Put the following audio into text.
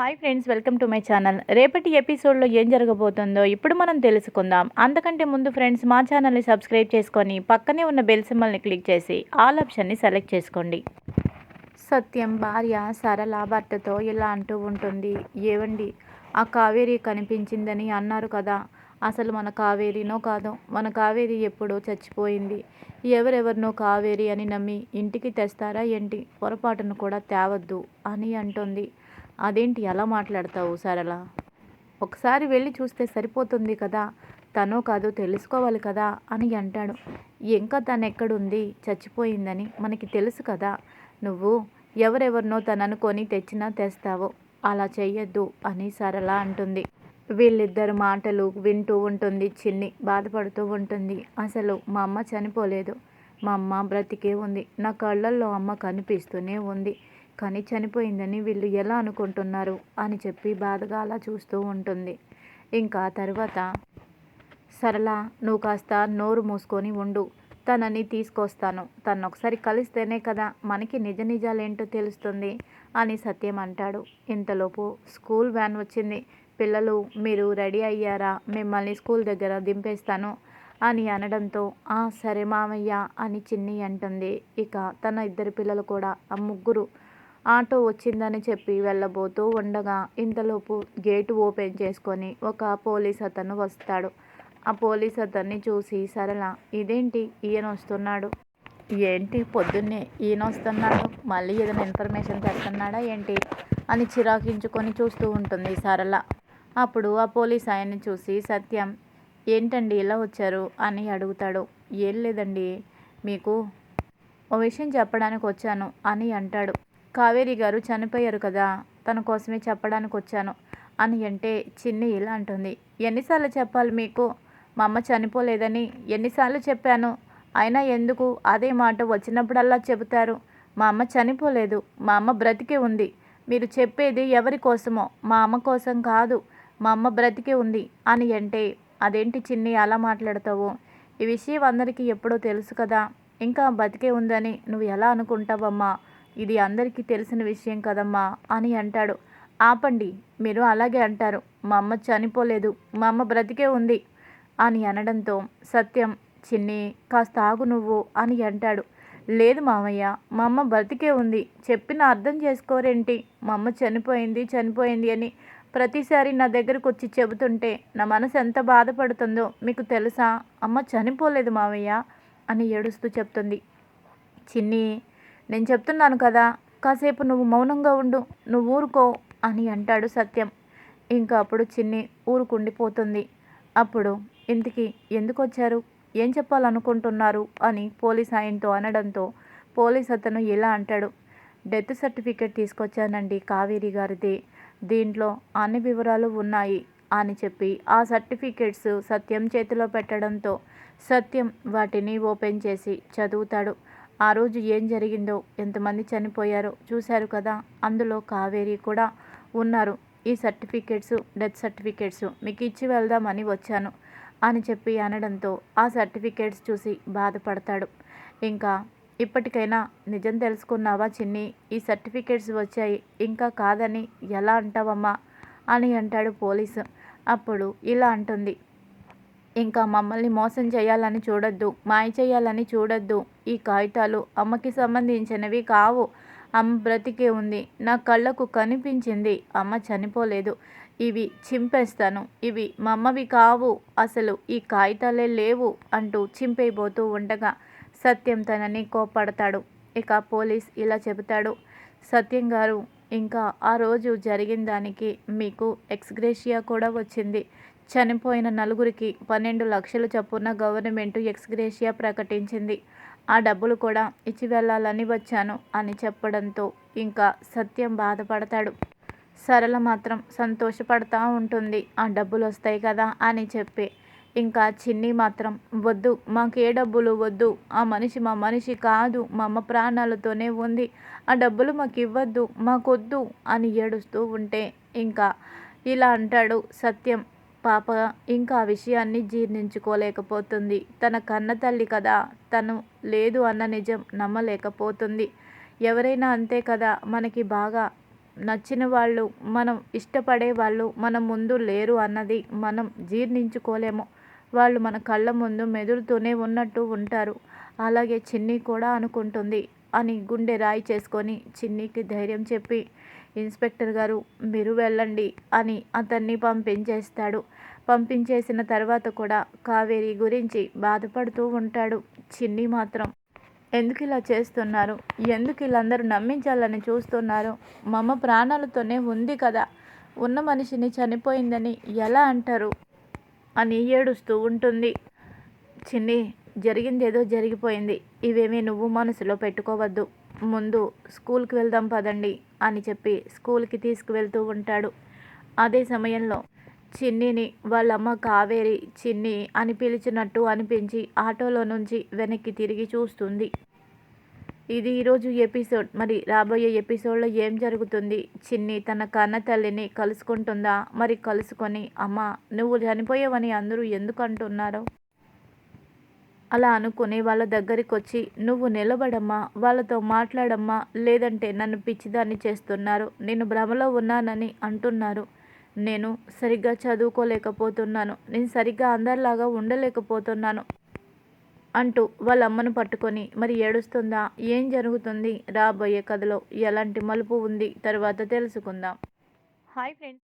Hi friends welcome to my channel. రేపటి ఎపిసోడ్లో ఏం జరగబోతుందో ఇప్పుడు మనం తెలుసుకుందాం. అంతకంటే ముందు ఫ్రెండ్స్ మా ఛానల్ని సబ్స్క్రైబ్ చేసుకొని పక్కనే ఉన్న బెల్ సింబల్ని క్లిక్ చేసి ఆల్ ఆప్షన్ని సెలెక్ట్ చేసుకోండి. సత్యం భార్య సరళ భర్తతో ఇలా అంటూ ఉంటుంది. ఏవండి ఆ కావేరి కనిపించిందని అన్నారు కదా. అసలు మన కావేరినో కాదో మన కావేరి ఎప్పుడో చచ్చిపోయింది. ఎవరెవరినో కావేరి అని నమ్మి ఇంటికి తెస్తారా ఏంటి? పొరపాటును కూడా తేవద్దు అని అంటుంది. అదేంటి ఎలా మాట్లాడతావు సరళ? ఒకసారి వెళ్ళి చూస్తే సరిపోతుంది కదా తనో కాదో తెలుసుకోవాలి కదా అని అంటాడు. ఇంకా తను ఎక్కడుంది? చచ్చిపోయిందని మనకి తెలుసు కదా. నువ్వు ఎవరెవరినో తను అనుకొని తెచ్చినా తెస్తావో అలా చెయ్యొద్దు అని సరళ అంటుంది. వీళ్ళిద్దరు మాటలు వింటూ ఉంటుంది చిన్ని బాధపడుతూ ఉంటుంది. అసలు మా అమ్మ చనిపోలేదు. మా అమ్మ బ్రతికే ఉంది. నా కళ్ళల్లో అమ్మ కనిపిస్తూనే ఉంది. కానీ చనిపోయిందని వీళ్ళు ఎలా అనుకుంటున్నారు? అని చెప్పి బాధగా అలా చూస్తూ ఉంటుంది. ఇంకా తర్వాత సరళ నువ్వు కాస్త నోరు మూసుకొని ఉండు. తనని తీసుకొస్తాను. తను ఒకసారి కలిస్తేనే కదా మనకి నిజ నిజాలేంటో తెలుస్తుంది అని సత్యం అంటాడు. ఇంతలోపు స్కూల్ వ్యాన్ వచ్చింది. పిల్లలు మీరు రెడీ అయ్యారా? మిమ్మల్ని స్కూల్ దగ్గర దింపేస్తాను అని అనడంతో ఆ సరే మామయ్య అని చిన్ని అంటుంది. ఇక తన ఇద్దరు పిల్లలు కూడా ఆ ముగ్గురు ఆటో వచ్చిందని చెప్పి వెళ్ళబోతూ ఉండగా ఇంతలోపు గేటు ఓపెన్ చేసుకొని ఒక పోలీస్ అతను వస్తాడు. ఆ పోలీస్ అతన్ని చూసి సరళ ఇదేంటి? ఈయన వస్తున్నాడు. ఏంటి? పొద్దున్నే ఈయన వస్తున్నాడు. మళ్ళీ ఏదైనా ఇన్ఫర్మేషన్ తెస్తున్నాడా ఏంటి? అని చిరాకించుకొని చూస్తూ ఉంటుంది సరళ. అప్పుడు ఆ పోలీస్ ఆయన్ని చూసి సత్యం ఏంటండి ఇలా వచ్చారు? అని అడుగుతాడు. ఏం లేదండి మీకు ఓ విషయం చెప్పడానికి వచ్చాను అని అంటాడు. కావేరి గారు చనిపోయారు కదా తన కోసమే చెప్పడానికి వచ్చాను అని అంటే చిన్ని ఇలా అంటుంది. ఎన్నిసార్లు చెప్పాలి మీకు? మా అమ్మ చనిపోలేదని ఎన్నిసార్లు చెప్పాను? అయినా ఎందుకు అదే మాట వచ్చినప్పుడల్లా చెబుతారు? మా అమ్మ చనిపోలేదు మా అమ్మ బ్రతికే ఉంది. మీరు చెప్పేది ఎవరి కోసమో? మా అమ్మ కోసం కాదు మా అమ్మ బ్రతికే ఉంది అని అంటే అదేంటి చిన్ని అలా మాట్లాడతావు? ఈ విషయం అందరికీ ఎప్పుడో తెలుసు కదా ఇంకా బతికే ఉందని నువ్వు ఎలా అనుకుంటావమ్మా? ఇది అందరికీ తెలిసిన విషయం కదమ్మా అని అంటాడు. ఆపండి మీరు అలాగే అంటారు. మా అమ్మ చనిపోలేదు మా అమ్మ బ్రతికే ఉంది అని అనడంతో సత్యం చిన్ని కాస్త ఆగు నువ్వు అని అంటాడు. లేదు మామయ్య మా అమ్మ బ్రతికే ఉంది చెప్పిన అర్థం చేసుకోరేంటి? మా అమ్మ చనిపోయింది చనిపోయింది అని ప్రతిసారి నా దగ్గరకు వచ్చి చెబుతుంటే నా మనసు ఎంత బాధపడుతుందో మీకు తెలుసా? అమ్మ చనిపోలేదు మావయ్య అని ఏడుస్తూ చెప్తుంది. చిన్ని నేను చెప్తున్నాను కదా కాసేపు నువ్వు మౌనంగా ఉండు నువ్వు ఊరుకో అని అంటాడు సత్యం. ఇంకా అప్పుడు చిన్ని ఊరుకుండిపోతుంది. అప్పుడు ఇంతకీ ఎందుకు వచ్చారు ఏం చెప్పాలనుకుంటున్నారు? అని పోలీస్ ఆయనతో అనడంతో పోలీస్ అతను ఇలా అంటాడు. డెత్ సర్టిఫికేట్ తీసుకొచ్చానండి కావేరి గారిది. దీంట్లో అన్ని వివరాలు ఉన్నాయి అని చెప్పి ఆ సర్టిఫికేట్స్ సత్యం చేతిలో పెట్టడంతో సత్యం వాటిని ఓపెన్ చేసి చదువుతాడు. ఆ రోజు ఏం జరిగిందో ఎంతమంది చనిపోయారో చూశారు కదా. అందులో కావేరి కూడా ఉన్నారు. ఈ సర్టిఫికేట్స్ డెత్ సర్టిఫికేట్స్ మీకు ఇచ్చి వెళ్దామని వచ్చాను అని చెప్పి అనడంతో ఆ సర్టిఫికేట్స్ చూసి బాధపడతాడు. ఇంకా ఇప్పటికైనా నిజం తెలుసుకున్నావా చిన్ని? ఈ సర్టిఫికేట్స్ వచ్చాయి ఇంకా కాదని ఎలా అంటావమ్మా? అని అంటాడు పోలీసు. అప్పుడు ఇలా అంటుంది. ఇంకా మమ్మల్ని మోసం చేయాలని చూడొద్దు మాయ చేయాలని చూడొద్దు. ఈ కాగితాలు అమ్మకి సంబంధించినవి కావు. అమ్మ బ్రతికే ఉంది. నా కళ్ళకు కనిపించింది. అమ్మ చనిపోలేదు. ఇవి చింపేస్తాను. ఇవి మా అమ్మవి కావు. అసలు ఈ కాగితాలే లేవు అంటూ చింపైపోతూ ఉండగా సత్యం తనని కోపడతాడు ఇక పోలీస్ ఇలా చెబుతాడు. సత్యం గారు ఇంకా ఆ రోజు జరిగిన దానికి మీకు ఎక్స్గ్రేషియా కూడా వచ్చింది. చనిపోయిన నలుగురికి పన్నెండు లక్షల చొప్పున గవర్నమెంట్ ఎక్స్గ్రేషియా ప్రకటించింది. ఆ డబ్బులు కూడా ఇచ్చి వెళ్ళాలని వచ్చాను అని చెప్పడంతో ఇంకా సత్యం బాధపడతాడు. సరళ మాత్రం సంతోషపడతా ఉంటుంది. ఆ డబ్బులు వస్తాయి కదా అని చెప్పి ఇంకా చిన్ని మాత్రం వద్దు మాకు ఏ డబ్బులు వద్దు. ఆ మనిషి మా మనిషి కాదు మా అమ్మ ప్రాణాలతోనే ఉంది. ఆ డబ్బులు మాకు ఇవ్వద్దు మాకొద్దు అని ఏడుస్తూ ఉంటే ఇంకా ఇలా అంటాడు సత్యం. పాప ఇంకా ఆ విషయాన్ని జీర్ణించుకోలేకపోతుంది. తన కన్న తల్లి కదా తను లేదు అన్న నిజం నమ్మలేకపోతుంది. ఎవరైనా అంతే కదా మనకి బాగా నచ్చిన వాళ్ళు మనం ఇష్టపడే వాళ్ళు మన ముందు లేరు అన్నది మనం జీర్ణించుకోలేము. వాళ్ళు మన కళ్ళ ముందు మెదులుతూనే ఉన్నట్టు ఉంటారు. అలాగే చిన్ని కూడా అనుకుంటుంది. అని గుండె రాయి చేసుకొని చిన్నికి ధైర్యం చెప్పి ఇన్స్పెక్టర్ గారు మీరు వెళ్ళండి అని అతన్ని పంపించేస్తాడు. పంపించేసిన తర్వాత కూడా కావేరి గురించి బాధపడుతూ ఉంటాడు చిన్ని మాత్రం. ఎందుకు ఇలా చేస్తున్నారు? ఎందుకు వీళ్ళందరూ నమ్మించాలని చూస్తున్నారు? మమ్మ ప్రాణాలతోనే ఉంది కదా. ఉన్న మనిషిని చనిపోయిందని ఎలా అంటారు? అని ఏడుస్తూ ఉంటుంది. చిన్ని జరిగింది ఏదో జరిగిపోయింది. ఇవేమీ నువ్వు మనసులో పెట్టుకోవద్దు. ముందు స్కూల్కి వెళ్దాం పదండి అని చెప్పి స్కూల్కి తీసుకువెళ్తూ ఉంటాడు. అదే సమయంలో చిన్నిని వాళ్ళమ్మ కావేరి చిన్ని అని పిలిచినట్టు అనిపించి ఆటోలో నుంచి వెనక్కి తిరిగి చూస్తుంది. ఇది ఈరోజు ఎపిసోడ్. మరి రాబోయే ఎపిసోడ్లో ఏం జరుగుతుంది? చిన్ని తన కన్న తల్లిని కలుసుకుంటుందా? మరి కలుసుకొని అమ్మ నువ్వు చనిపోయావని అందరూ ఎందుకు అంటున్నారో? అలా అనుకుని వాళ్ళ దగ్గరికి వచ్చి నువ్వు నిలబడమ్మా వాళ్ళతో మాట్లాడమ్మా లేదంటే నన్ను పిచ్చిదాన్ని చేస్తున్నారు. నేను భ్రమలో ఉన్నానని అంటున్నారు. నేను సరిగ్గా చదువుకోలేకపోతున్నాను. నేను సరిగ్గా అందరిలాగా ఉండలేకపోతున్నాను. అంటూ వాళ్ళ అమ్మను పట్టుకొని మరి ఏడుస్తుందా? ఏం జరుగుతుంది? రాబోయే కథలో ఎలాంటి మలుపు ఉంది? తర్వాత తెలుసుకుందాం. Hi friends.